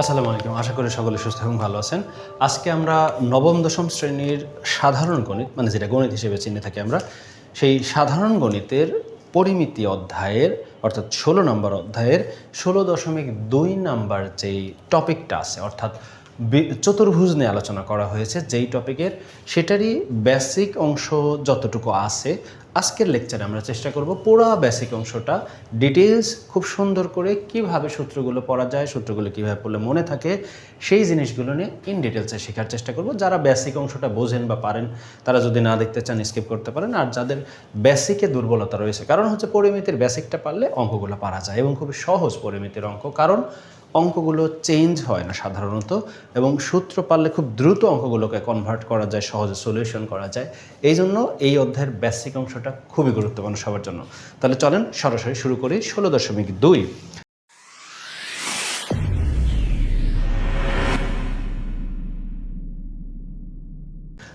আসসালামু আলাইকুম। আশা করি সকলে সুস্থ এবং ভালো আছেন। আজকে আমরা নবম, দশম শ্রেণির সাধারণ গণিত মানে যেটা গণিত হিসেবে চিনে থাকি আমরা, সেই সাধারণ গণিতের পরিমিতি অধ্যায়ের, অর্থাৎ ষোলো নম্বর অধ্যায়ের ষোলো দশমিক দুই নাম্বার যেই টপিকটা আছে, অর্থাৎ চতুর্ভুজ নিয়ে আলোচনা করা হয়েছে, যেই টপিকের সেটারই বেসিক অংশ যতটুকু আছে আজকের লেকচারে আমরা চেষ্টা করব পুরো বেসিক অংশটা ডিটেলস খুব সুন্দর করে কীভাবে সূত্রগুলো পড়া যায়, সূত্রগুলো কীভাবে পড়লে মনে থাকে, সেই জিনিসগুলো নিয়ে ইন ডিটেলসে শেখার চেষ্টা করব। যারা বেসিক অংশটা বোঝেন বা পারেন, তারা যদি না দেখতে চান স্কিপ করতে পারেন। আর যাদের বেসিকে দুর্বলতা রয়েছে, কারণ হচ্ছে পরিমিতির বেসিকটা পারলে অঙ্কগুলো পারা যায় এবং খুবই সহজ পরিমিতির অঙ্ক। কারণ অঙ্কগুলো চেঞ্জ হয় না সাধারণত এবং সূত্র পারলে খুব দ্রুত অঙ্কগুলোকে কনভার্ট করা যায়, সহজে সলিউশন করা যায়। এই জন্য এই অধ্যায়ের বেসিক অংশটা খুবই গুরুত্বপূর্ণ সবার জন্য। তাহলে চলেন সরাসরি শুরু করি ষোলো দশমিক দুই।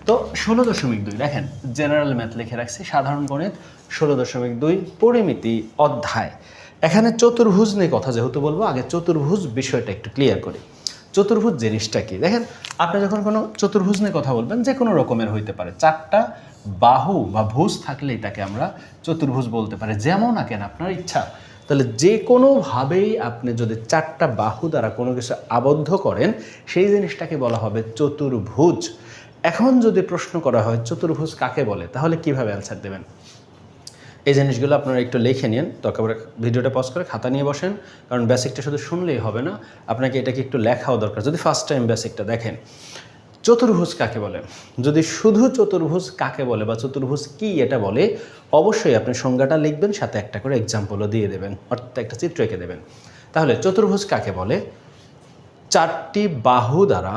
তো ষোলো দশমিক দুই, দেখেন জেনারেল ম্যাথ লিখে রাখছি, সাধারণ গণিত, ষোলো দশমিক দুই, পরিমিতি অধ্যায়। এখানে চতুর্ভুজ নিয়ে কথা যেহেতু বলব, আগে চতুর্ভুজ বিষয়টা একটু ক্লিয়ার করি। চতুর্ভুজ জিনিসটা কি? দেখেন, আপনি যখন কোনো চতুর্ভুজ নিয়ে কথা বলবেন, যে কোনো রকমের হইতে পারে। চারটা বাহু বা ভুজ থাকলেই তাকে আমরা চতুর্ভুজ বলতে পারি, যেমন আঁকেন আপনার ইচ্ছা। তাহলে যে কোনোভাবেই আপনি যদি চারটা বাহু দ্বারা কোনো কিছু আবদ্ধ করেন, সেই জিনিসটাকে বলা হবে চতুর্ভুজ। এখন যদি প্রশ্ন করা হয়, চতুর্ভুজ কাকে বলে? তাহলে কীভাবে অ্যান্সার দেবেন? এই জিনিসগুলো আপনারা একটু লিখে নিন। দরকার ভিডিওটা পজ করে খাতা নিয়ে বসেন। কারণ বেসিকটা শুধু শুনলেই হবে না। আপনাকে এটাকে একটু লেখাও দরকার। যদি ফার্স্ট টাইম বেসিকটা দেখেন, চতুর্ভুজ কাকে বলে? যদি শুধু চতুর্ভুজ কাকে বলে বা চতুর্ভুজ কি এটা বলে, অবশ্যই আপনি সংজ্ঞাটা লিখবেন, সাথে একটা করে এক্সাম্পলও দিয়ে দেবেন। অর্থাৎ একটা চিত্র এঁকে দেবেন। তাহলে চতুর্ভুজ কাকে বলে? চারটি বাহু দ্বারা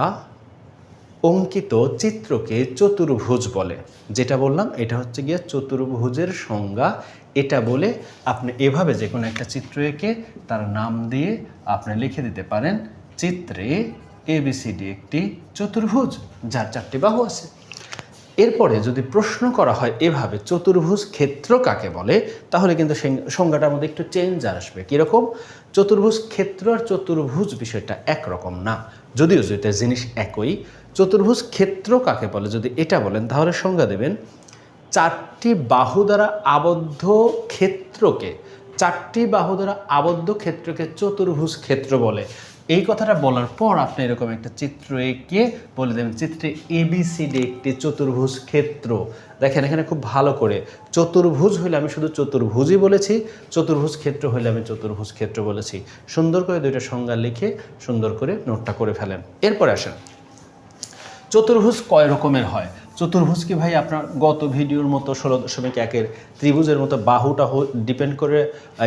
অঙ্কিত চিত্রকে চতুর্ভুজ বলে। যেটা বললাম, এটা হচ্ছে গিয়ে চতুর্ভুজের সংজ্ঞা। এটা বলে আপনি এভাবে যে কোনো একটা চিত্র এঁকে তার নাম দিয়ে আপনি লিখে দিতে পারেন, চিত্রে এবিসিডি একটি চতুর্ভুজ, যার চারটি বাহু আছে। এরপরে যদি প্রশ্ন করা হয় এভাবে চতুর্ভুজ ক্ষেত্র কাকে বলে, তাহলে কিন্তু সংজ্ঞাটার মধ্যে একটু চেঞ্জ আসবে। কীরকম? চতুর্ভুজ ক্ষেত্র আর চতুর্ভুজ বিষয়টা একরকম না। যদিও যেটা জিনিস একই চতুর্ভুজ ক্ষেত্র কাকে বলে? যদি এটা বলেন, তাহলে সংজ্ঞা দেবেন, চারটি বাহু দ্বারা আবদ্ধ ক্ষেত্রকে, চারটি বাহু দ্বারা আবদ্ধ ক্ষেত্রকে চতুর্ভুজ ক্ষেত্র বলে। এই কথাটা বলার পর আপনি এরকম একটা চিত্র এঁকে বলে দেবেন, চিত্রে এবিসিডি একটি চতুর্ভুজ ক্ষেত্র। দেখেন, এখানে খুব ভালো করে, চতুর্ভুজ হইলে আমি শুধু চতুর্ভুজই বলেছি, চতুর্ভুজ ক্ষেত্র হইলে আমি চতুর্ভুজ ক্ষেত্র বলেছি। সুন্দর করে দুইটা সংজ্ঞা লিখে সুন্দর করে নোটটা করে ফেলেন। এরপরে আসেন চতুর্ভুজ কয় রকমের হয়? চতুর্ভুজ কি ভাই আপনার গত ভিডিওর মতো ষোলো দশমিক একের ত্রিভুজের মতো বাহুটা ডিপেন্ড করে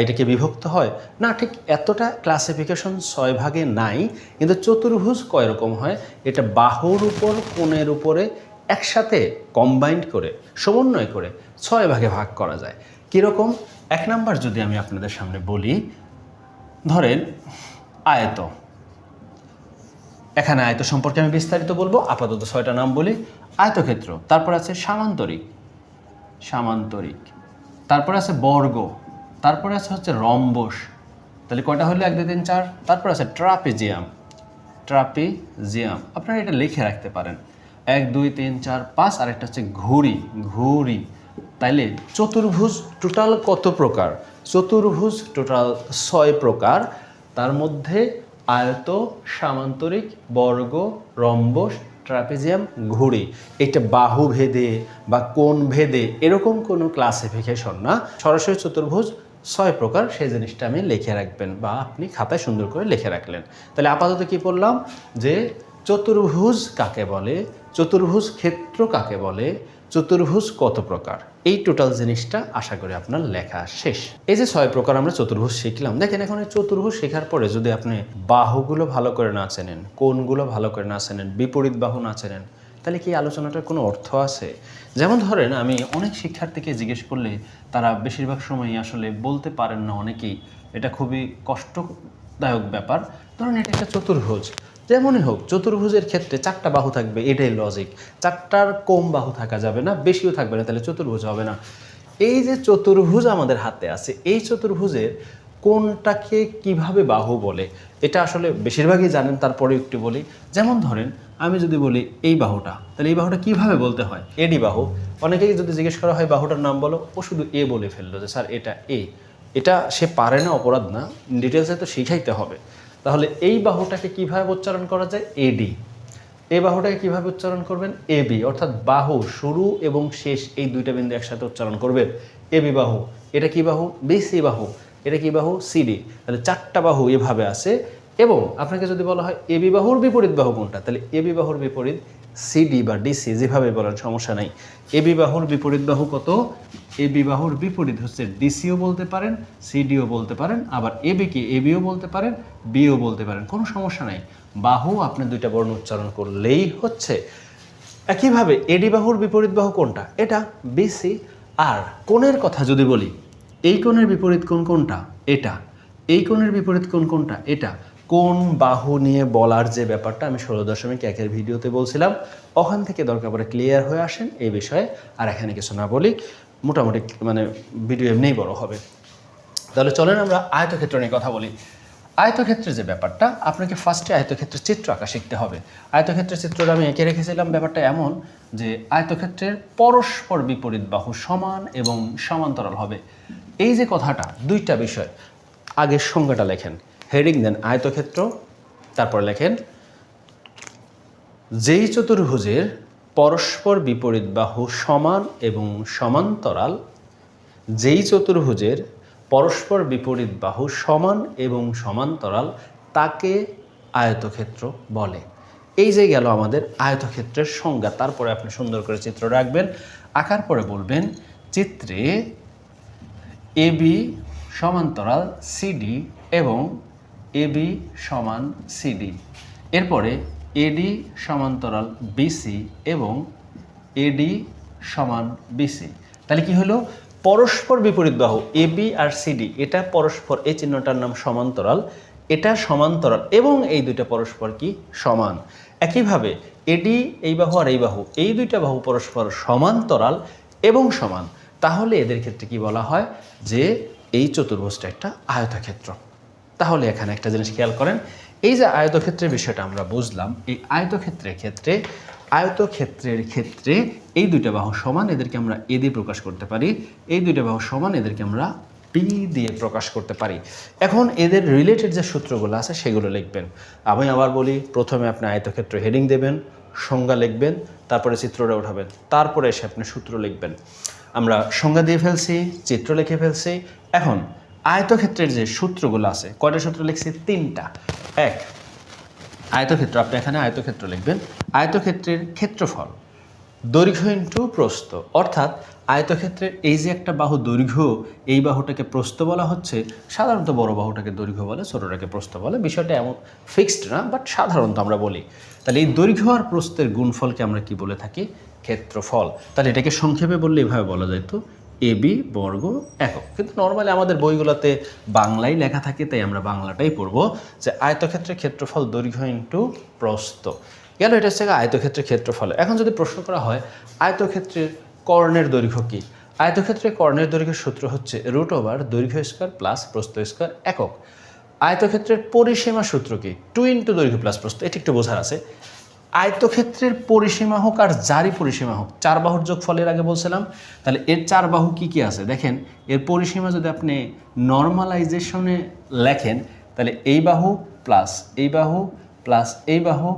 এটাকে বিভক্ত হয়? না, ঠিক এতটা ক্লাসিফিকেশন ছয় ভাগে নাই, কিন্তু চতুর্ভুজ কয় রকম হয়? এটা বাহুর উপর, কোণের উপরে একসাথে কম্বাইন্ড করে, সমন্বয় করে ছয় ভাগে ভাগ করা যায়। কীরকম? এক নাম্বার যদি আমি আপনাদের সামনে বলি, ধরেন আয়ত। এখানে আয়ত সম্পর্কে আমি বিস্তারিত বলব। আপাতত ছয়টা নাম বলি। আয়তক্ষেত্র, তারপর আছে সামান্তরিক। সামান্তরিক। তারপর আছে বর্গ। তারপরে আছে হচ্ছে রম্বস। তাহলে কয়টা হলো? এক, দুই, তিন, চার। তারপর আছে ট্রাপিজিয়াম। ট্রাপিজিয়াম। আপনারা এটা লিখে রাখতে পারেন। এক, দুই, তিন, চার, পাঁচ, আর একটা হচ্ছে ঘুড়ি। ঘুড়ি। তাইলে চতুর্ভুজ টোটাল কত প্রকার? চতুর্ভুজ টোটাল ছয় প্রকার। তার মধ্যে আয়ত সামান্তরিক, বর্গ, রম্বস, ট্রাপেজিয়াম, ঘুড়ি। এটা বাহু ভেদে বা কোন ভেদে এরকম কোনো ক্লাসিফিকেশন না। সরাসরি চতুর্ভুজ, ছয় প্রকার, সেই জিনিসটা আমি লিখে রাখবেন বা আপনি খাতায় সুন্দর করে লিখে রাখলেন। তাহলে আপাতত কি বললাম? যে চতুর্ভুজ কাকে বলে? চতুর্ভুজ ক্ষেত্র কাকে বলে? চতুর্ভুজ কত প্রকার? এই টোটাল জিনিসটা আশা করি আপনার লেখা শেষ। এই যে ছয় প্রকার আমরা চতুর্ভুজ শিখলাম, দেখেন এখন চতুর্ভুজ শেখার পরে যদি আপনি বাহুগুলো ভালো করে না চেনেন কোনগুলো ভালো করে না চেনেন, বিপরীত বাহু না চেনেন, তাহলে কি আলোচনাটার কোনো অর্থ আছে? যেমন ধরেন আমি অনেক শিক্ষার্থীকে জিজ্ঞেস করলে তারা বেশিরভাগ সময়ই আসলে বলতে পারেন না অনেকেই। এটা খুবই কষ্টদায়ক ব্যাপার। ধরেন এটা একটা চতুর্ভুজ। যেমনই হোক, চতুর্ভুজের ক্ষেত্রে চারটা বাহু থাকবে, এটাই লজিক চারটার কম বাহু থাকা যাবে না, বেশিও থাকবে না, তাহলে চতুর্ভুজ হবে না। এই যে চতুর্ভুজ আমাদের হাতে আছে, এই চতুর্ভুজের কোনটাকে কীভাবে বাহু বলে, এটা আসলে বেশিরভাগই জানেন তারপরে একটু বলি। যেমন ধরেন, আমি যদি বলি এই বাহুটা, তাহলে এই বাহুটা কীভাবে বলতে হয়? এডি বাহু। অনেকেই যদি জিজ্ঞেস করা হয়, বাহুটার নাম বলো? ও শুধু এ বলে ফেলল যে, স্যার, এটা এ এটা সে পারে না, অপরাধ না ডিটেলসে তো শিখাইতে হবে। তাহলে এই বাহুটাকে কীভাবে উচ্চারণ করা যায়? এডি এই বাহুটাকে কীভাবে উচ্চারণ করবেন? এ বি অর্থাৎ বাহু শুরু এবং শেষ এই দুইটা বিন্দু একসাথে উচ্চারণ করবেন। এ বি বাহু, এটা কি বাহু? বিসি বাহু, এটা কি বাহু? সিডি তাহলে চারটা বাহু এভাবে আছে এবং আপনাকে যদি বলা হয় এ বি বাহুর বিপরীত বাহু কোনটা? তাহলে এ বি বাহুর বিপরীত সিডি বা ডিসি যেভাবে বলেন সমস্যা নাই। এ বি বাহুর বিপরীত বাহু কত? এ বি বাহুর বিপরীত হচ্ছে ডিসিও বলতে পারেন সিডিও বলতে পারেন, আবার এ বিকে এ বিও বলতে পারেন বিও বলতে পারেন। কোনো সমস্যা নাই। বাহু আপনি দুইটা বর্ণ উচ্চারণ করলেই হচ্ছে। একইভাবে এডি বাহুর বিপরীত বাহু কোনটা? এটা বিসি আর কোণের কথা যদি বলি, এই কোণের বিপরীত কোণ কোনটা? এটা। এই কোণের বিপরীত কোণ কোনটা? এটা। কোন বাহু নিয়ে বলার যে ব্যাপারটা আমি ষোলো দশমিক একের ভিডিওতে বলছিলাম, ওখান থেকে দরকার পড়ে ক্লিয়ার হয়ে আসেন এই বিষয়ে, আর এখানে কিছু না বলি, মোটামুটি মানে ভিডিও এমনিই বড় হবে। তাহলে চলেন আমরা আয়তক্ষেত্র নিয়ে কথা বলি। আয়তক্ষেত্রের যে ব্যাপারটা, আপনাকে ফার্স্টে আয়তক্ষেত্রের চিত্র আঁকা শিখতে হবে। আয়তক্ষেত্রের চিত্রটা আমি এঁকে রেখেছিলাম, ব্যাপারটা এমন যে আয়তক্ষেত্রের পরস্পর বিপরীত বাহু সমান এবং সমান্তরাল হবে। এই যে কথাটা, দুইটা বিষয়, আগের সংজ্ঞাটা লেখেন। হেডিং দেন আয়তক্ষেত্র, তারপর লেখেন, যেই চতুর্ভুজের পরস্পর বিপরীত বাহু সমান এবং সমান্তরাল, যেই চতুর্ভুজের পরস্পর বিপরীত বাহু সমান এবং সমান্তরাল, তাকে আয়তক্ষেত্র বলে। এই যে গেল আমাদের আয়তক্ষেত্রের সংজ্ঞা। তারপরে আপনি সুন্দর করে চিত্র রাখবেন। আঁকার পরে বলবেন, চিত্রে এবি সমান্তরাল সিডি এবং এবি সমান সিডি এরপরে এডি সমান্তরাল বিসি এবং এডি সমান বিসি তাহলে কি হলো? পরস্পর বিপরীত বাহু এবি আর সিডি এটা পরস্পর, এই চিহ্নটার নাম সমান্তরাল, এটা সমান্তরাল এবং এই দুইটা পরস্পর কি? সমান। একইভাবে এডি এই বাহু আর এই বাহু, এই দুইটা বাহু পরস্পর সমান্তরাল এবং সমান। তাহলে এদের ক্ষেত্রে কি বলা হয়? যে এই চতুর্ভুজটা একটা আয়তক্ষেত্র। তাহলে এখানে একটা জিনিস খেয়াল করেন, এই যে আয়তক্ষেত্রের বিষয়টা আমরা বুঝলাম, এই আয়তক্ষেত্রের ক্ষেত্রে আয়তক্ষেত্রের ক্ষেত্রে এই দুইটা বাহু সমান, এদেরকে আমরা এ দিয়ে প্রকাশ করতে পারি, এই দুইটা বাহু সমান, এদেরকে আমরা পি দিয়ে প্রকাশ করতে পারি। এখন এদের রিলেটেড যে সূত্রগুলো আছে, সেগুলো লিখবেন। আমি আবার বলি, প্রথমে আপনি আয়তক্ষেত্র হেডিং দেবেন, সংজ্ঞা লিখবেন, তারপরে চিত্রটা উঠাবেন, তারপরে এসে আপনি সূত্র লিখবেন। আমরা সংজ্ঞা দিয়ে ফেলছি, চিত্র লিখে ফেলছি। এখন আয়তক্ষেত্রের যে সূত্রগুলো আছে, কয়টা সূত্র লিখছি? তিনটা। এক, আয়তক্ষেত্র। আপনি এখানে আয়তক্ষেত্র লিখবেন। আয়তক্ষেত্রের ক্ষেত্রফল, দৈর্ঘ্য ইন্টু প্রস্থ। অর্থাৎ আয়তক্ষেত্রের এই যে একটা বাহু দৈর্ঘ্য, এই বাহুটাকে প্রস্থ বলা হচ্ছে, সাধারণত বড় বাহুটাকে দৈর্ঘ্য বলে, ছোটোটাকে প্রস্থ বলে। বিষয়টা এমন ফিক্সড না বাট সাধারণত আমরা বলি। তাহলে এই দৈর্ঘ্য আর প্রস্থের গুণফলকে আমরা কি বলে থাকি? ক্ষেত্রফল। তাহলে এটাকে সংক্ষেপে বললে এভাবে বলা যেত এ, বি, বর্গ একক। কিন্তু নর্মালি আমাদের বইগুলোতে বাংলায় লেখা থাকে, তাই আমরা বাংলাটাই পড়ব যে আয়তক্ষেত্রের ক্ষেত্রফল দৈর্ঘ্য ইন্টু প্রস্থ। গেল এটা হচ্ছে আয়তক্ষেত্রের ক্ষেত্রফল? এখন যদি প্রশ্ন করা হয়, আয়তক্ষেত্রের কর্ণের দৈর্ঘ্য কী? আয়তক্ষেত্রে কর্ণের দৈর্ঘ্যের সূত্র হচ্ছে রুট ওভার দৈর্ঘ্য স্কোয়ার প্লাস প্রস্থ স্কোয়ার একক। আয়তক্ষেত্রের পরিসীমা সূত্র কি? টু ইন্টু দৈর্ঘ্য প্লাস প্রস্থ। এটি একটু বোঝার আছে। আয়তক্ষেত্রের পরিসীমা হোক আর জারি পরিসীমা হোক, চার বাহুর যোগফলের আগে বলছিলাম, তাহলে এর চার বাহু কী কী আছে? দেখেন, এর পরিসীমা যদি আপনি নর্মালাইজেশনে লেখেন, তাহলে এই বাহু প্লাস এই বাহু প্লাস এই বাহু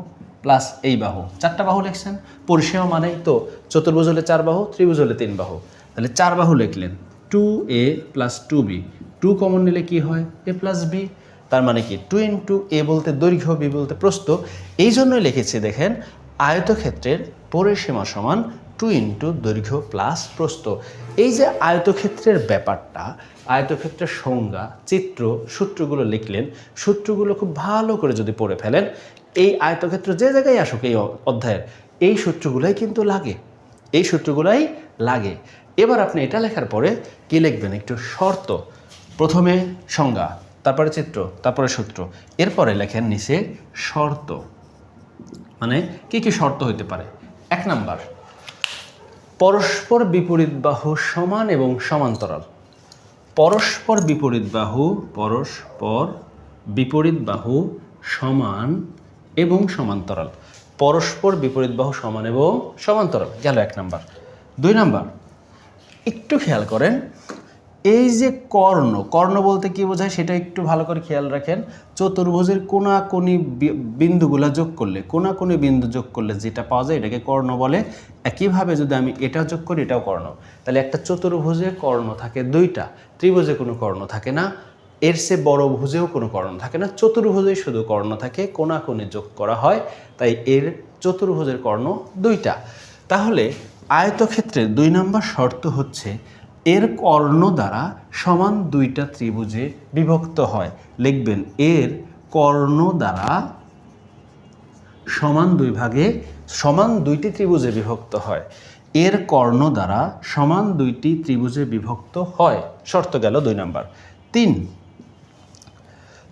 প্লাস এই বাহু, চারটা বাহু লিখছেন? পরিসীমা মানেই তো চতুর্ভুজ হলে চার বাহু, ত্রিভুজ হলে তিন বাহু। তাহলে চার বাহু লিখলেন two A plus two B two common নিলে কী হয়? এ প্লাস বি তার মানে কি? টু ইন্টু এ বলতে দৈর্ঘ্য বি বলতে প্রস্ত এই জন্যই লিখেছি, দেখেন, আয়তক্ষেত্রের পরিসীমা সমান টু ইন্টু দৈর্ঘ্য প্লাস প্রস্ত এই যে আয়তক্ষেত্রের ব্যাপারটা, আয়তক্ষেত্রের সংজ্ঞা, চিত্র, সূত্রগুলো লিখলেন, সূত্রগুলো খুব ভালো করে যদি পড়ে ফেলেন, এই আয়তক্ষেত্র যে জায়গায় আসুক, এই অধ্যায়ের, এই সূত্রগুলোই কিন্তু লাগে। এই সূত্রগুলাই লাগে। এবার আপনি এটা লেখার পরে কি লিখবেন? একটু শর্ত। প্রথমে সংজ্ঞা। তারপরে চিত্র, তারপরে সূত্র। এরপরে লেখেন নিচে শর্ত। মানে কি কি শর্ত হইতে পারে? এক নাম্বার, পরস্পর বিপরীত বাহু সমান এবং সমান্তরাল। পরস্পর বিপরীত বাহু, পরস্পর বিপরীত বাহু সমান এবং সমান্তরাল। পরস্পর বিপরীত বাহু সমান এবং সমান্তরাল। গেল এক নাম্বার। দুই নাম্বার, একটু খেয়াল করেন এই যে কর্ণ কর্ণ বলতে কি বোঝায় সেটা একটু ভালো করে খেয়াল রাখেন। চতুর্ভুজের কোনাকুনি বিন্দুগুলা যোগ করলে, কোনাকুনি বিন্দু যোগ করলে যেটা পাওয়া যায় এটাকে কর্ণ বলে। একইভাবে যদি আমি এটা যোগ করি, এটাও কর্ণ। তাহলে একটা চতুর্ভুজে কর্ণ থাকে দুইটা, ত্রিভুজে কোনো কর্ণ থাকে না, এর সে বড় ভুজেও কোনো কর্ণ থাকে না। চতুর্ভুজেই শুধু কর্ণ থাকে, কোনাকুনি যোগ করা হয়, তাই এর চতুর্ভুজের কর্ণ দুইটা। তাহলে আয়তক্ষেত্রের দুই নম্বর শর্ত হচ্ছে এর কর্ণ দ্বারা সমান দুইটা ত্রিভুজে বিভক্ত হয়। লিখবেন, এর কর্ণ দ্বারা সমান দুই ভাগে সমান দুইটি ত্রিভুজে বিভক্ত হয়। এর কর্ণ দ্বারা সমান দুইটি ত্রিভুজে বিভক্ত হয়। শর্ত গেল দুই নাম্বার। তিন।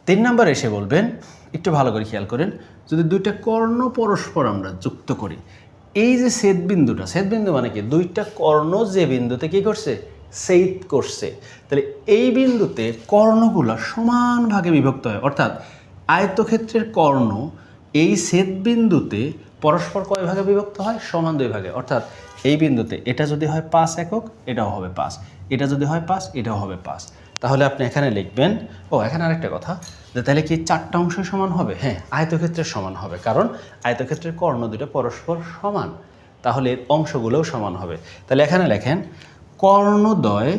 তিন নাম্বার এসে বলবেন, একটু ভালো করে খেয়াল করেন, যদি দুইটা কর্ণ পরস্পর আমরা যুক্ত করি, এই যে ছেদ বিন্দুটা, ছেদ বিন্দু মানে কি? দুইটা কর্ণ যে বিন্দুতে কি করছে? সেইদ করছে। তাহলে এই বিন্দুতে কর্ণগুলো সমান ভাগে বিভক্ত হয়। অর্থাৎ আয়তক্ষেত্রের কর্ণ এই ছেদ বিন্দুতে পরস্পর কয় ভাগে বিভক্ত হয়? সমান দুই ভাগে। অর্থাৎ এই বিন্দুতে এটা যদি হয় পাঁচ একক, এটাও হবে পাঁচ। এটা যদি হয় পাঁচ, এটাও হবে পাঁচ। তাহলে আপনি এখানে লিখবেন, ও, এখানে আরেকটা কথা, যে তাহলে কি চারটা অংশ সমান হবে? হ্যাঁ আয়তক্ষেত্রের সমান হবে। কারণ আয়তক্ষেত্রের কর্ণ দুটো পরস্পর সমান। তাহলে এর অংশগুলোও সমান হবে। তাহলে এখানে লেখেন কর্ণদ্বয়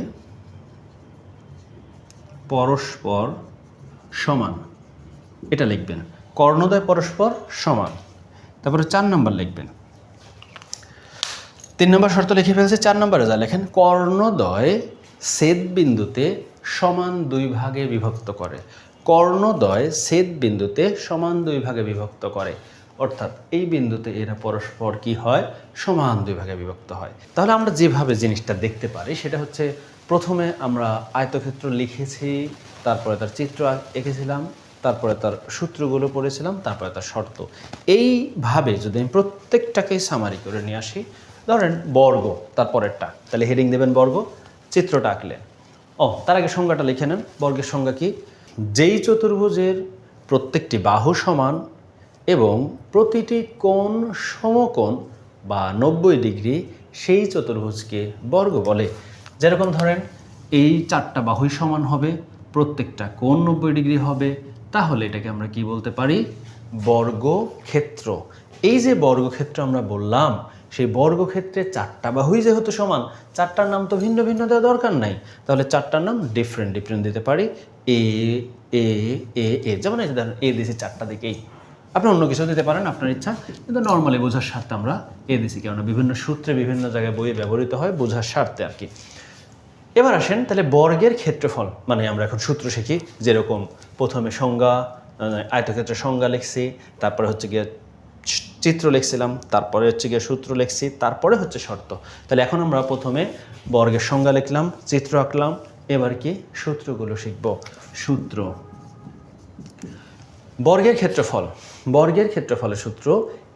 পরস্পর সমান। এটা লিখবেন। কর্ণদ্বয় পরস্পর সমান। তারপরে চার নম্বর লিখবেন। তিন নম্বর শর্ত লিখে ফেলছে, চার নম্বরে যা লেখেন, কর্ণদ্বয় ছেদ বিন্দুতে সমান দুই ভাগে বিভক্ত করে। কর্ণদ্বয় ছেদ বিন্দুতে সমান দুই ভাগে বিভক্ত করে। অর্থাৎ এই বিন্দুতে এরা পরস্পর কি হয়? সমান দুই ভাগে বিভক্ত হয়। তাহলে আমরা যেভাবে জিনিসটা দেখতে পারি, সেটা হচ্ছে প্রথমে আমরা আয়তক্ষেত্র লিখেছি, তারপরে তার চিত্র এঁকেছিলাম, তারপরে তার সূত্রগুলো পড়েছিলাম, তারপরে তার শর্ত। এইভাবে যদি আমি প্রত্যেকটাকেই সামারি করে নিয়ে আসি, ধরেন বর্গ তারপরেরটা তাহলে হেডিং দেবেন বর্গ, চিত্রটা আঁকলেন। ও, তার আগে সংজ্ঞাটা লিখে নেন। বর্গের সংজ্ঞা কি? যেই চতুর্ভুজের প্রত্যেকটি বাহু সমান এবং প্রতিটি কোণ সমকোণ বা নব্বই ডিগ্রি সেই চতুর্ভুজকে বর্গ বলে। যেরকম ধরেন, এই চারটা বাহুই সমান হবে, প্রত্যেকটা কোণ নব্বই ডিগ্রি হবে, তাহলে এটাকে আমরা কি বলতে পারি? বর্গক্ষেত্র। এই যে বর্গক্ষেত্র আমরা বললাম, সেই বর্গক্ষেত্রে চারটা বাহুই যেহেতু সমান, চারটার নাম তো ভিন্ন ভিন্ন দেওয়া দরকার নাই। তাহলে চারটার নাম ডিফারেন্ট ডিফারেন্ট দিতে পারি। এ এ এ এ যেমন এ দিছি চারটা দিকেই। আপনি অন্য কিছু দিতে পারেন আপনার ইচ্ছা। কিন্তু নর্মালি বোঝার স্বার্থে আমরা এ দিছি কেননা বিভিন্ন সূত্রে বিভিন্ন জায়গায় বইয়ে ব্যবহৃত হয় বোঝার স্বার্থে আর কি। এবার আসেন তাহলে বর্গের ক্ষেত্রফল মানে আমরা এখন সূত্র শিখি যেরকম প্রথমে সংজ্ঞা আহ, আয়তক্ষেত্রের সংজ্ঞা লিখছি তারপরে হচ্ছে গিয়ে চিত্র লিখছিলাম তারপরে হচ্ছে গিয়ে সূত্র লিখছি তারপরে হচ্ছে শর্ত। তাহলে এখন আমরা প্রথমে বর্গের সংজ্ঞা লিখলাম চিত্র আঁকলাম এবার কি সূত্রগুলো শিখব? সূত্র। বর্গের ক্ষেত্রফল। বর্গের ক্ষেত্রফলের সূত্র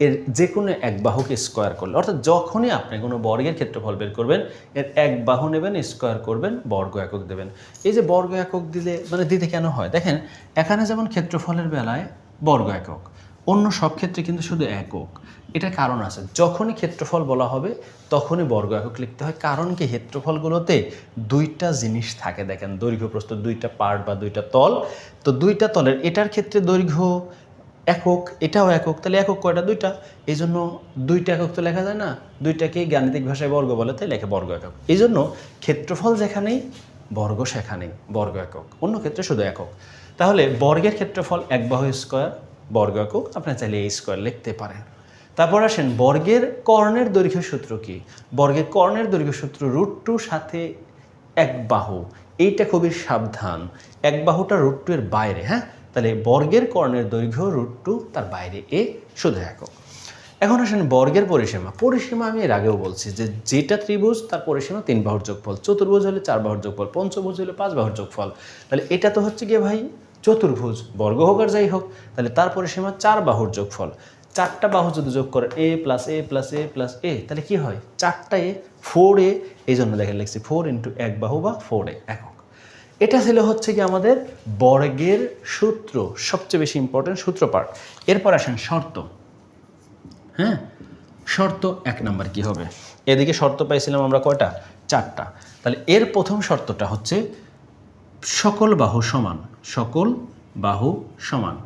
এর যে কোনো এক বাহুকে স্কোয়ার করলে, অর্থাৎ যখনই আপনি কোনো বর্গের ক্ষেত্রফল বের করবেন, এর এক বাহু নেবেন, স্কোয়ার করবেন, বর্গ একক দেবেন। এই যে বর্গ একক দিলে মানে দিতে কেন হয়? দেখেন, এখানে যেমন ক্ষেত্রফলের বেলায় বর্গ একক, অন্য সব ক্ষেত্রে কিন্তু শুধু একক। এটা কারণ আছে। যখনই ক্ষেত্রফল বলা হবে, তখনই বর্গ একক লিখতে হয়। কারণ কি? ক্ষেত্রফলগুলোতে দুইটা জিনিস থাকে। দেখেন, দৈর্ঘ্য প্রস্থ, দুইটা পার্ট বা দুইটা তল। তো দুইটা তলের, এটার ক্ষেত্রে দৈর্ঘ্য একক, এটাও একক, তাহলে একক কয়টা? দুইটা। এই জন্য দুইটা একক তো লেখা যায় না। দুইটাকেই গাণিতিক ভাষায় বর্গ বলে, তাই লেখে বর্গ একক। এই জন্য ক্ষেত্রফল যেখানেই বর্গ সেখানেই বর্গ একক। অন্য ক্ষেত্রে শুধু একক। তাহলে বর্গের ক্ষেত্রফল এক বাহু স্কোয়ার, বর্গ একক আপনি চাইলে এই স্কোয়ার লিখতে পারেন। তারপর আসেন, বর্গের কর্ণের দৈর্ঘ্য সূত্র কি? বর্গের কর্ণের দৈর্ঘ্য সূত্র রুট টু সাথে এক বাহু। এইটা খুবই সাবধান। এক বাহুটা রুট টু এর বাইরে হ্যাঁ? তাহলে বর্গের কর্ণের দৈর্ঘ্য রুট টু তার বাইরে এ শুধু একক। এখন আসেন বর্গের পরিসীমা। পরিসীমা আমি এর আগেও বলছি যে যেটা ত্রিভুজ, তার পরিসীমা তিন বাহুর যোগফল। চতুর্ভুজ হলে চার বাহুর যোগফল, পঞ্চভুজ হলে পাঁচ বাহুর যোগফল। তাহলে এটা তো হচ্ছে গিয়ে ভাই চতুর্ভুজ, বর্গ হোক আর যাই হোক, তাহলে তার পরিসীমা চার বাহুর যোগফল। চারটা বাহু যদি যোগ করে A plus A plus A plus A তাহলে কি হয়? চারটা এ ফোর এ এই জন্য দেখেন লিখছি ফোর ইন্টু এক বাহু বা ফোর এ একক। এটা ছিল হচ্ছে কি আমাদের বর্গের সূত্র, সবচেয়ে বেশি ইম্পর্টেন্ট সূত্র পার্ট এরপর আসেন শর্ত। হ্যাঁ? শর্ত এক নাম্বার কি হবে? এদিকে শর্ত পাইছিলাম আমরা কয়টা? চারটা। তাহলে এর প্রথম শর্তটা হচ্ছে সকল বাহু সমান। সকল বাহু সমান।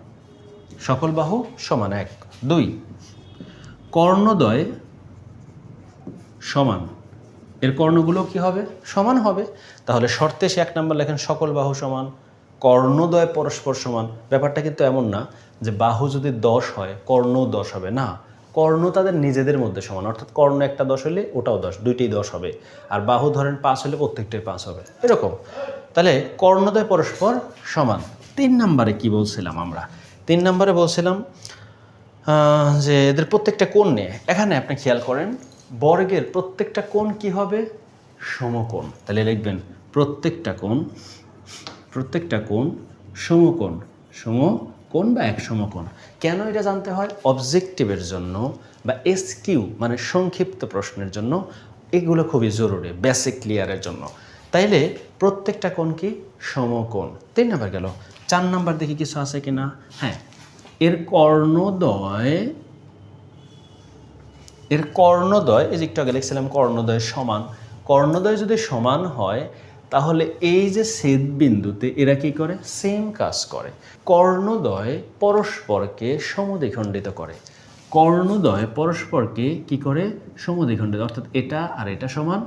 সকল বাহু সমান এক। দুই। কর্ণদ্বয় সমান। এর কর্ণগুলো কি হবে? সমান হবে। তাহলে শর্তে সে এক নাম্বার লেখেন, সকল বাহু সমান, কর্ণদ্বয় পরস্পর সমান। ব্যাপারটা কিন্তু এমন না যে বাহু যদি দশ হয় কর্ণও দশ হবে। না, কর্ণ তাদের নিজেদের মধ্যে সমান। অর্থাৎ কর্ণ একটা দশ হলে ওটাও দশ, দুইটাই দশ হবে। আর বাহু ধরেন পাঁচ হলে প্রত্যেকটাই পাঁচ হবে। এরকম। তাহলে কর্ণদ্বয় পরস্পর সমান। তিন নম্বরে কি বলছিলাম আমরা? তিন নম্বরে বলছিলাম যে এদের প্রত্যেকটা কোণ নিয়ে। এখানে আপনি খেয়াল করেন বর্গের প্রত্যেকটা কোণ কি হবে? সমকোণ। তাহলে লিখবেন প্রত্যেকটা কোণ প্রত্যেকটা কোণ সমকোণ। সমকোণ বা এক সমকোণ। কেন এটা জানতে হয়? অবজেক্টিভের জন্য বা এসকিউ মানে সংক্ষিপ্ত প্রশ্নের জন্য এগুলো খুবই জরুরি বেসিক ক্লিয়ারের জন্য। তাইলে প্রত্যেকটা কোণ কি? সমকোণ। তিন নাম্বার গেল। চার নাম্বার দেখি কিছু আছে কিনা? হ্যাঁ। এর কর্ণদ্বয় এর কর্ণদ্বয়, এই যে একটু আগে লিখছিলাম কর্ণদ্বয় সমান। কর্ণদ্বয় যদি সমান হয়, তাহলে এই যে ছেদ বিন্দুতে এরা কি করে? সেম কাজ করে। কর্ণদ্বয় পরস্পরকে সমদ্বিখণ্ডিত করে। কর্ণদ্বয় পরস্পরকে কি করে? সমদ্বিখণ্ডিত। অর্থাৎ এটা আর এটা সমান,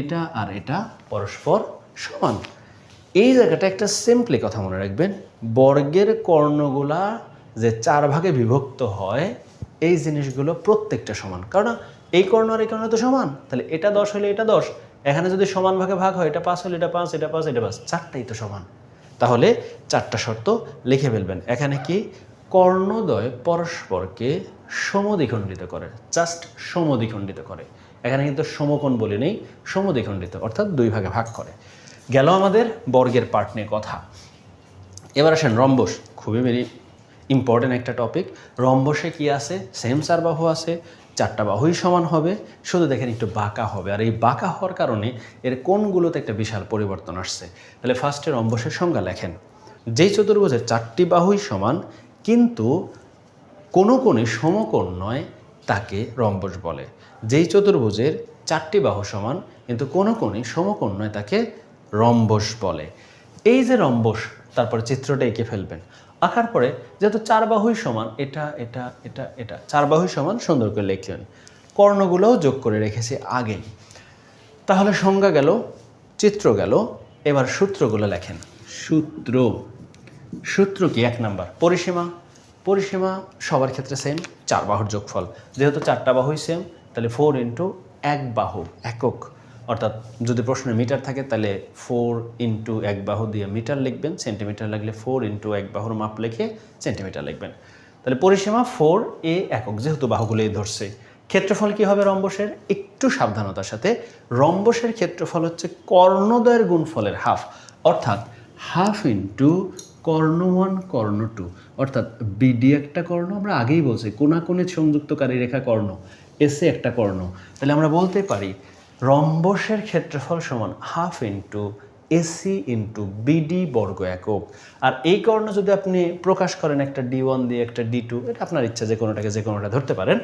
এটা আর এটা পরস্পর সমান। এই জায়গাটা একটা সিম্পলি কথা মনে রাখবেন। বর্গের কর্ণগুলা যে চার ভাগে বিভক্ত হয় এই জিনিসগুলো প্রত্যেকটা সমান। কারণ এই কর্ণ আর এই কর্ণ তো সমান। তাহলে এটা দশ হলে এটা দশ। এখানে যদি সমান ভাগে ভাগ হয়, এটা পাঁচ হলে এটা পাঁচ এটা পাঁচ এটা পাঁচ। চারটাই তো সমান। তাহলে চারটা শর্ত লিখে ফেলবেন। এখানে কি? কর্ণদ্বয় পরস্পরকে সমদ্বিখণ্ডিত করে। জাস্ট সমদ্বিখণ্ডিত করে। এখানে কিন্তু সমকোণ বলে নেই, সমদ্বিখণ্ডিত, অর্থাৎ দুই ভাগে ভাগ করে। গেল আমাদের বর্গের পার্ট নিয়ে কথা। এবার আসেন রম্বস। খুবই ভেরি ইম্পর্টেন্ট একটা টপিক রম্বসে কি আছে? সেম চার বাহু আছে, চারটা বাহুই সমান হবে। শুধু দেখেন একটু বাঁকা হবে। আর এই বাঁকা হওয়ার কারণে এর কোনগুলোতে একটা বিশাল পরিবর্তন আসছে। তাহলে ফার্স্টে রম্বসের সংজ্ঞা লেখেন। যেই চতুর্ভুজের চারটি বাহুই সমান, কিন্তু কোনো কোণে সমকোণ নয় তাকে রম্বস বলে। যেই চতুর্ভুজের চারটি বাহু সমান, কিন্তু কোনো কোণে সমকোণ নয় তাকে রম্বস বলে। এই যে রম্বস, তারপরে চিত্রটা এঁকে ফেলবেন। আঁকার পরে যেহেতু চার বাহুই সমান এটা এটা এটা এটা চার বাহুই সমান সুন্দর করে লিখলেন কর্ণগুলোও যোগ করে রেখেছি আগেই। তাহলে সংজ্ঞা গেল চিত্র গেল এবার সূত্রগুলো লেখেন। সূত্র। সূত্র কি? এক নাম্বার। পরিসীমা। পরিসীমা সবার ক্ষেত্রে সেম চার বাহুর যোগফল। যেহেতু চারটা বাহুই সেম তাহলে ফোর ইন্টু এক বাহু। একক। অর্থাৎ যদি প্রশ্নে মিটার থাকে, তাহলে ফোর ইন্টু এক বাহু দিয়ে মিটার লিখবেন। সেন্টিমিটার লাগলে ফোর ইন্টু এক বাহুর মাপ লিখে সেন্টিমিটার লিখবেন। তাহলে পরিসীমা ফোর এ একক, যেহেতু বাহুগুলোই ধরছে। ক্ষেত্রফল কি হবে রম্বসের? একটু সাবধানতার সাথে। রম্বসের ক্ষেত্রফল হচ্ছে কর্ণদ্বয়ের গুণফলের হাফ। অর্থাৎ হাফ ইন্টু কর্ণ ওয়ান কর্ণ টু অর্থাৎ বিডি একটা কর্ণ, আমরা আগেই বলছি, কোনাকোণে সংযুক্তকারী রেখা কর্ণ এসে একটা কর্ণ। তাহলে আমরা বলতে পারি রম্বসের ক্ষেত্রফল সমান half into AC into BD বর্গ একক। আর এই কর্ণ যদি আপনি প্রকাশ করেন একটা ডি ওয়ান দিয়ে একটা ডি টু এটা আপনার ইচ্ছা যে কোনোটাকে যে কোনোটা ধরতে পারেন।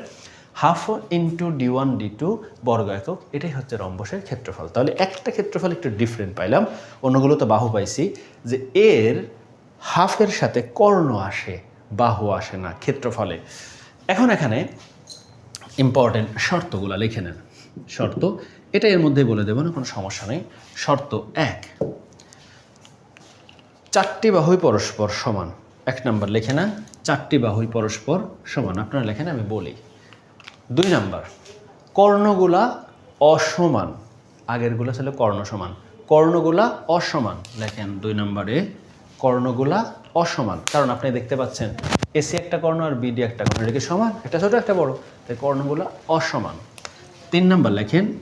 Half into D one D two বর্গ একক, এটাই হচ্ছে রম্বসের ক্ষেত্রফল। তাহলে একটা ক্ষেত্রফল একটু ডিফারেন্ট পাইলাম। অন্যগুলো তো বাহু পাইছি। যে এর হাফের সাথে কর্ণ আসে, বাহু আসে না ক্ষেত্রফলে। এখন এখানে ইম্পর্টেন্ট শর্তগুলো লিখে নেন। শর্ত এটা এর মধ্যে বলে দেবো না, কোনো সমস্যা নেই। শর্ত এক। চারটি বাহুই পরস্পর সমান। এক নাম্বার লেখে না, চারটি বাহুই পরস্পর সমান। আপনারা লেখেন, আমি বলি। দুই নাম্বার, কর্ণগুলা অসমান। আগেরগুলো ছিল কর্ণ সমান। কর্ণগুলা অসমান। লেখেন দুই নম্বরে, কর্ণগুলা অসমান। কারণ আপনি দেখতে পাচ্ছেন এসি একটা কর্ণ আর বিডি একটা কর্ণ। এটা কি সমান? একটা ছোট, একটা বড়। তাই কর্ণগুলা অসমান। তিন নাম্বার লেখেন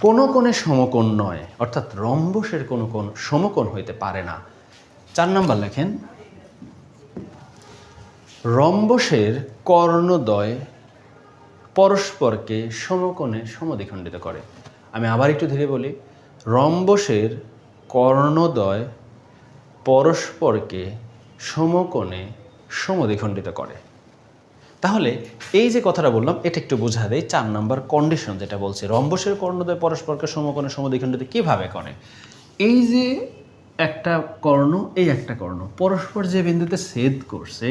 কোনো কোণে সমকোণ নয়, অর্থাৎ রম্বসের কোনো কোণ সমকোণ হইতে পারে না। চার নাম্বার লেখেন, রম্বসের কর্ণদ্বয় পরস্পরকে সমকোণে সমদ্বিখণ্ডিত করে। আমি আবার একটু ধীরে বলি, রম্বসের কর্ণদ্বয় পরস্পরকে সমকোণে সমদ্বিখণ্ডিত করে। তাহলে এই যে কথাটা বললাম, এটা একটু বোঝা দেয় চার নাম্বার কন্ডিশন যেটা বলছে, রম্বসের কর্ণদ্বয় পরস্পরকে সমকোণে সমদ্বিখণ্ডিত কীভাবে করে? এই যে একটা কর্ণ, এই একটা কর্ণ, পরস্পর যে বিন্দুতে ছেদ করছে,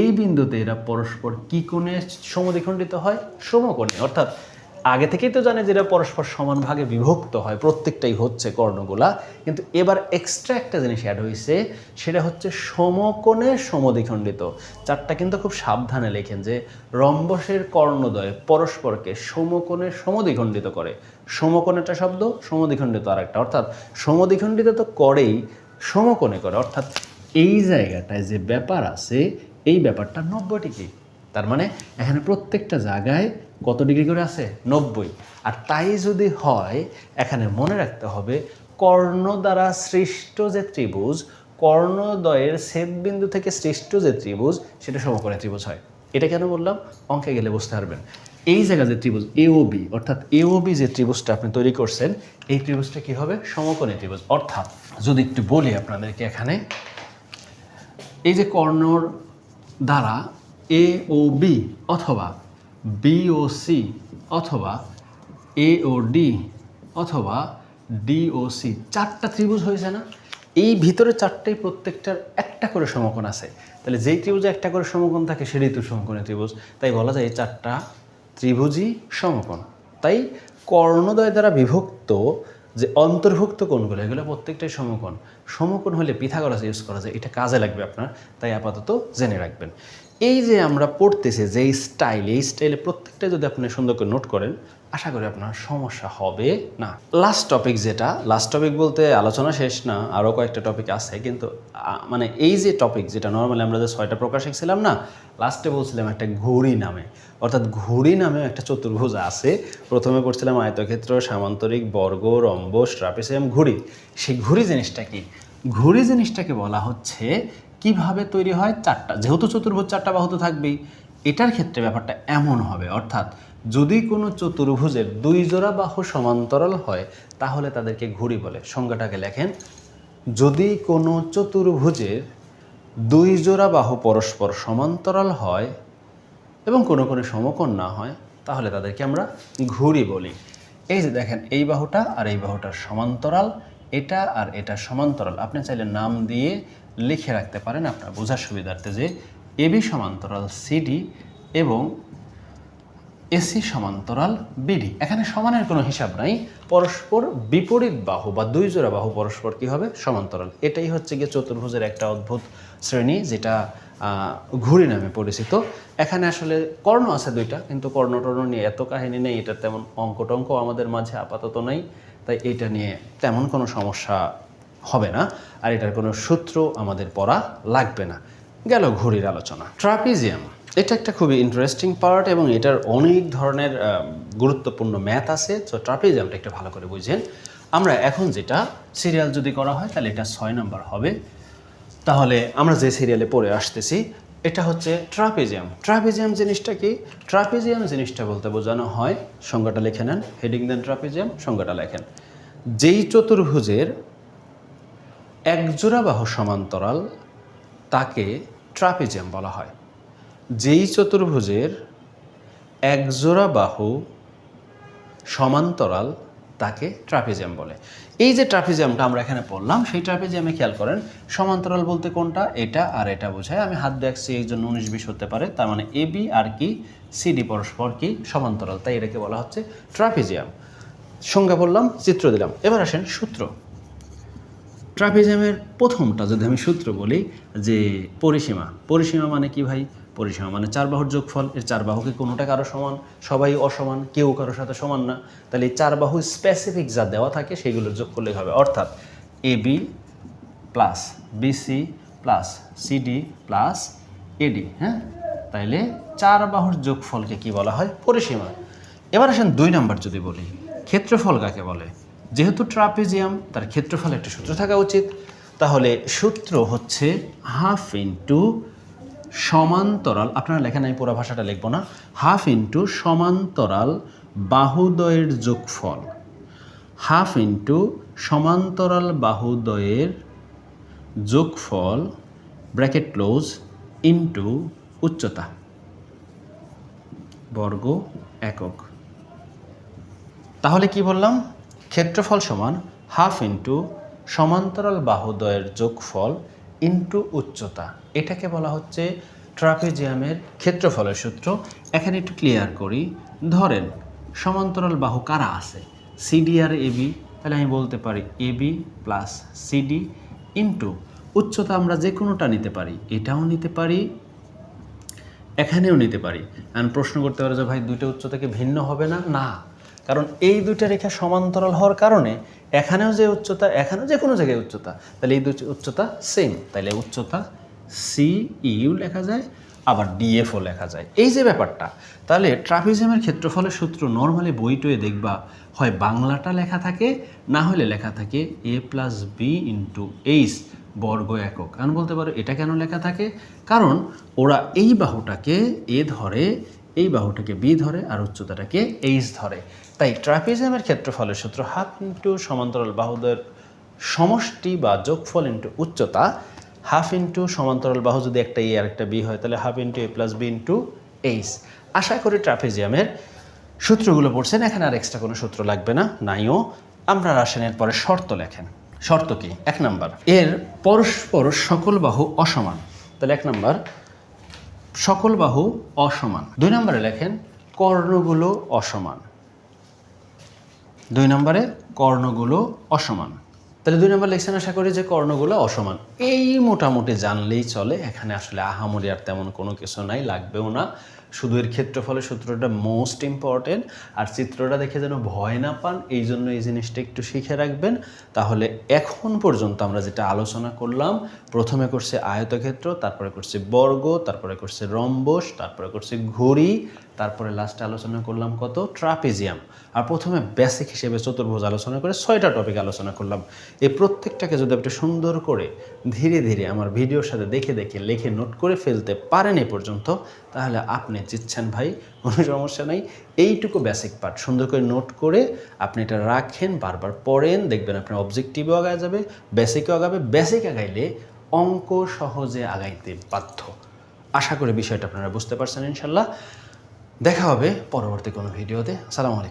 এই বিন্দুতে এরা পরস্পর কি কোণে সমদ্বিখণ্ডিত হয়? সমকোণে, অর্থাৎ আগে থেকেই তো জানে যে এরা পরস্পর সমান ভাগে বিভক্ত হয়, প্রত্যেকটাই হচ্ছে কর্ণগুলা। কিন্তু এবার এক্সট্রা একটা জিনিস অ্যাড হয়েছে সেটা হচ্ছে সমকোণে সমদ্বিখণ্ডিত। চারটা কিন্তু খুব সাবধানে লেখেন যে রম্বসের কর্ণদ্বয় পরস্পরকে সমকোণে সমদ্বিখণ্ডিত করে। সমকোণেটা শব্দ, সমদ্বিখণ্ডিত আর একটা অর্থাৎ সমদ্বিখণ্ডিত তো করেই সমকোণে করে। অর্থাৎ এই জায়গাটায় যে ব্যাপার আছে, এই ব্যাপারটা নব্বই ডিগ্রি তার মানে এখানে প্রত্যেকটা জায়গায় কত ডিগ্রি করে আছে? নব্বই। আর তাই যদি হয়, এখানে মনে রাখতে হবে, কর্ণ দ্বারা সৃষ্ট যে ত্রিভুজ, কর্ণদ্বয়ের ছেদবিন্দু থেকে সৃষ্ট যে ত্রিভুজ, সেটা সমকোণে ত্রিভুজ হয়। এটা কেন বললাম? অঙ্কে গেলে বুঝতে পারবেন। এই জায়গায় যে ত্রিভুজ এওবি অর্থাৎ এওবি যে ত্রিভুজটা আপনি তৈরি করছেন, এই ত্রিভুজটা কি হবে? সমকোণী ত্রিভুজ। অর্থাৎ, যদি একটু বলি আপনাদেরকে এখানে, এই যে কর্ণর দ্বারা এ ও বি অথবা বি ও সি অথবা এ ও ডি অথবা ডি ও সি চারটা ত্রিভুজ হয়েছে না? এই ভিতরে চারটেই প্রত্যেকটার একটা করে সমকোণ আছে। তাহলে যেই ত্রিভুজে একটা করে সমকোণ থাকে, সেটাই তো সমকোণী ত্রিভুজ। তাই বলা যায় এই চারটা ত্রিভুজই সমকোণ। তাই কর্ণদ্বয় দ্বারা বিভক্ত যে অন্তর্ভুক্ত কোণগুলো, এগুলো প্রত্যেকটাই সমকোণ। সমকোণ হলে পিথাগোরাস ইউজ করা যায়। এটা কাজে লাগবে আপনার। তাই আপাতত জেনে রাখবেন। এই যে আমরা পড়তেছি, যে স্টাইল এই স্টাইলে প্রত্যেকটা যদি আপনি সুন্দর করে নোট করেন, আশা করি আপনার সমস্যা হবে না। লাস্ট টপিক যেটা লাস্ট টপিক বলতে আলোচনা শেষ না আরও কয়েকটা টপিক আছে, কিন্তু মানে এই যে টপিক যেটা নর্মালি আমরা যে ছয়টা প্রকাশ শিখছিলাম না লাস্টে বলছিলাম একটা ঘুড়ি নামে। অর্থাৎ ঘুড়ি নামে একটা চতুর্ভুজ আছে। প্রথমে পড়ছিলাম আয়তক্ষেত্র, সামান্তরিক, বর্গ, রম্বস, ট্রাপিসিয়াম, ঘুড়ি। সেই ঘুড়ি জিনিসটা কি? ঘুড়ি জিনিসটাকে বলা হচ্ছে কীভাবে তৈরি হয় চারটা? যেহেতু চতুর্ভুজ চারটা বাহু তো থাকবেই, এটার ক্ষেত্রে ব্যাপারটা এমন হবে। অর্থাৎ যদি কোনো চতুর্ভুজের দুই জোড়া বাহু সমান্তরাল হয়, তাহলে তাদেরকে ঘুড়ি বলে। সংজ্ঞাটাকে লেখেন, যদি কোনো চতুর্ভুজের দুই জোড়া বাহু পরস্পর সমান্তরাল হয় এবং কোনো কোনো সমকোণ না হয়, তাহলে তাদেরকে আমরা ঘুড়ি বলি। এই যে দেখেন, এই বাহুটা আর এই বাহুটার সমান্তরাল, এটা আর এটা সমান্তরাল। আপনি চাইলে নাম দিয়ে লিখে রাখতে পারেন আপনার বোঝার সুবিধার্থে যে এবি সমান্তরাল সিডি এবং এসি সমান্তরাল বিডি এখানে সমানের কোনো হিসাব নাই। পরস্পর বিপরীত বাহু বা দুই জোড়া বাহু পরস্পর কি হবে? সমান্তরাল। এটাই হচ্ছে গিয়ে চতুর্ভুজের একটা অদ্ভুত শ্রেণি যেটা ঘুরি নামে পরিচিত। এখানে আসলে কর্ণ আছে দুইটা, কিন্তু কর্ণ টর্ণ নিয়ে এত কাহিনী নেই এটা তেমন অঙ্ক টঙ্ক আমাদের মাঝে আপাতত নেই। তাই এটা নিয়ে তেমন কোনো সমস্যা হবে না, আর এটার কোনো সূত্র আমাদের পড়া লাগবে না। গেল ঘুড়ির আলোচনা। ট্রাপিজিয়াম, এটা একটা খুবই ইন্টারেস্টিং পার্ট এবং এটার অনেক ধরনের গুরুত্বপূর্ণ ম্যাথ আছে। তো ট্রাপিজিয়ামটা একটু ভালো করে বুঝেন। আমরা এখন যেটা সিরিয়াল যদি করা হয়, তাহলে এটা ছয় নম্বর হবে। তাহলে আমরা যে সিরিয়ালে পড়ে আসতেছি, এটা হচ্ছে ট্রাপিজিয়াম। ট্রাপিজিয়াম জিনিসটা কি? ট্রাপিজিয়াম জিনিসটা বলতে বোঝানো হয়, সংজ্ঞাটা লিখে নেন। হেডিং দেন ট্রাপিজিয়াম, সংজ্ঞাটা লেখেন। যেই চতুর্ভুজের একজোড়া বাহু সমান্তরাল, তাকে ট্রাপিজিয়াম বলা হয়। যেই চতুর্ভুজের একজোড়া বাহু সমান্তরাল, তাকে ট্রাপিজিয়াম বলে। এই যে ট্রাপিজিয়ামটা আমরা এখানে পড়লাম, সেই ট্রাপিজিয়ামে খেয়াল করেন, সমান্তরাল বলতে কোনটা, এটা আর এটা বোঝায়। আমি হাত দেখছি এই জন্য উনিশ বিশ হতে পারে। তার মানে এ, বি আর কি সিডি পরস্পর কি সমান্তরাল, তাই এটাকে বলা হচ্ছে ট্রাপিজিয়াম সংজ্ঞা বললাম চিত্র দিলাম। এবার আসেন সূত্র। ট্রাপিজিয়ামের প্রথমটা যদি আমি সূত্র বলি যে পরিসীমা পরিসীমা মানে কি ভাই? পরিসীমা মানে চার বাহুর যোগফল। এর চার বাহুকে কোনোটা কারও সমান? সবাই অসমান, কেউ কারোর সাথে সমান না। তাহলে এই চার বাহু স্পেসিফিক যা দেওয়া থাকে সেগুলোর যোগ করলেই হবে। অর্থাৎ A B plus BC plus CD plus AD হ্যাঁ? তাইলে চার বাহুর যোগফলকে কি বলা হয়? পরিসীমা। এবার আসেন দুই নাম্বার যদি বলি, ক্ষেত্রফল কাকে বলে? যেহেতু ট্রাপিজিয়াম, তার ক্ষেত্রফল একটা সূত্র থাকা উচিত। তাহলে সূত্র হচ্ছে হাফ ইন্টু সমান্তরাল, আপনারা লেখেন, আমি পুরো ভাষাটা লিখব না। হাফ ইন্টু সমান্তরাল বাহুদয়ের যোগফল। হাফ ইন্টু সমান্তরাল বাহুদ্বয়ের যোগফল, ব্র্যাকেট ক্লোজ, ইন্টু উচ্চতা। বর্গ একক। তাহলে কি বললাম? ক্ষেত্রফল সমান হাফ ইন্টু সমান্তরাল বাহুদ্বয়ের যোগফল ইন্টু উচ্চতা। এটাকে বলা হচ্ছে ট্রাপেজিয়ামের ক্ষেত্রফলের সূত্র। এখানে একটু ক্লিয়ার করি। ধরেন, সমান্তরাল বাহু কারা আছে? সিডি আর এবি তাহলে আমি বলতে পারি এবি প্লাস সিডি ইন্টু উচ্চতা আমরা যে কোনোটা নিতে পারি। এটাও নিতে পারি, এখানেও নিতে পারি। এখন প্রশ্ন করতে পারে যে ভাই দুইটা উচ্চতাকে ভিন্ন হবে না? না। কারণ এই দুইটা রেখা সমান্তরাল হওয়ার কারণে এখানেও যে উচ্চতা, এখানেও যে কোনো জায়গায় উচ্চতা। তাহলে এই দুই উচ্চতা সেম তাহলে উচ্চতা সি ইউ লেখা যায়, আবার ডিএফও লেখা যায়। এই যে ব্যাপারটা, তাহলে ট্রাপিজিয়ামের ক্ষেত্রফলের সূত্র নর্মালি বইটয়ে দেখবা, হয় বাংলাটা লেখা থাকে, না হলে লেখা থাকে A plus B into H বর্গ একক। কারণ বলতে পারো এটা কেন লেখা থাকে? কারণ ওরা এই বাহুটাকে এ ধরে এই বাহুটাকে বি ধরে আর উচ্চতাটাকে এইচ ধরে। তাই ট্রাপিজিয়ামের ক্ষেত্রফলের সূত্র হাফ ইন্টু সমান্তরাল বাহুদের সমষ্টি বা যোগফল ইন্টু উচ্চতা। হাফ ইন্টু সমান্তরাল বাহু যদি একটা এ আর একটা বি হয়, তাহলে half into A plus B into H. আশা করি ট্রাপিজিয়ামের সূত্রগুলো পড়ছেন, এখানে আর এক্সট্রা কোনো সূত্র লাগবে না, নাইও। আমরা রাসায়নের পরে শর্ত লেখেন। শর্ত কি? এক নাম্বার, এর পরস্পর সকল বাহু অসমান। তাহলে এক নাম্বার সকল বাহু অসমান। দুই নম্বরে লেখেন, কর্ণগুলো অসমান। দুই নম্বরে, কর্ণগুলো অসমান। তাহলে দুই নম্বর লেখছেন আশা করি যে কর্ণগুলো অসমান। এই মোটামুটি জানলেই চলে, এখানে আসলে আহামরি আর তেমন কোনো কিছু নাই, লাগবেও না। শুধু এর ক্ষেত্রফলের সূত্রটা মোস্ট ইম্পর্টেন্ট আর চিত্রটা দেখে যেন ভয় না পান, এই জন্য এই জিনিসটা একটু শিখে রাখবেন। তাহলে এখন পর্যন্ত আমরা যেটা আলোচনা করলাম, প্রথমে করছে আয়তক্ষেত্র, তারপরে করছে বর্গ, তারপরে করছে রম্বস, তারপরে করছে ঘড়ি, তারপরে লাস্টে আলোচনা করলাম কত? ট্রাপেজিয়াম। আর প্রথমে বেসিক হিসেবে চতুর্ভুজ আলোচনা করে ছয়টা টপিক আলোচনা করলাম। এই প্রত্যেকটাকে যদি আপনি সুন্দর করে ধীরে ধীরে আমার ভিডিওর সাথে দেখে দেখে, লেখে নোট করে ফেলতে পারেন এ পর্যন্ত তাহলে আপনি জিতছেন ভাই, কোনো সমস্যা নাই। এইটুকু বেসিক পার্ট সুন্দর করে নোট করে আপনি এটা রাখেন, বারবার পড়েন, দেখবেন আপনার অবজেক্টিভও আগায় যাবে বেসিকও আগাবে। বেসিক আগাইলে অঙ্ক সহজে আগাইতে বাধ্য। আশা করি বিষয়টা আপনারা বুঝতে পারছেন ইনশাল্লাহ। দেখা হবে পরবর্তী কোনো ভিডিওতে সালাম আলাইকুম।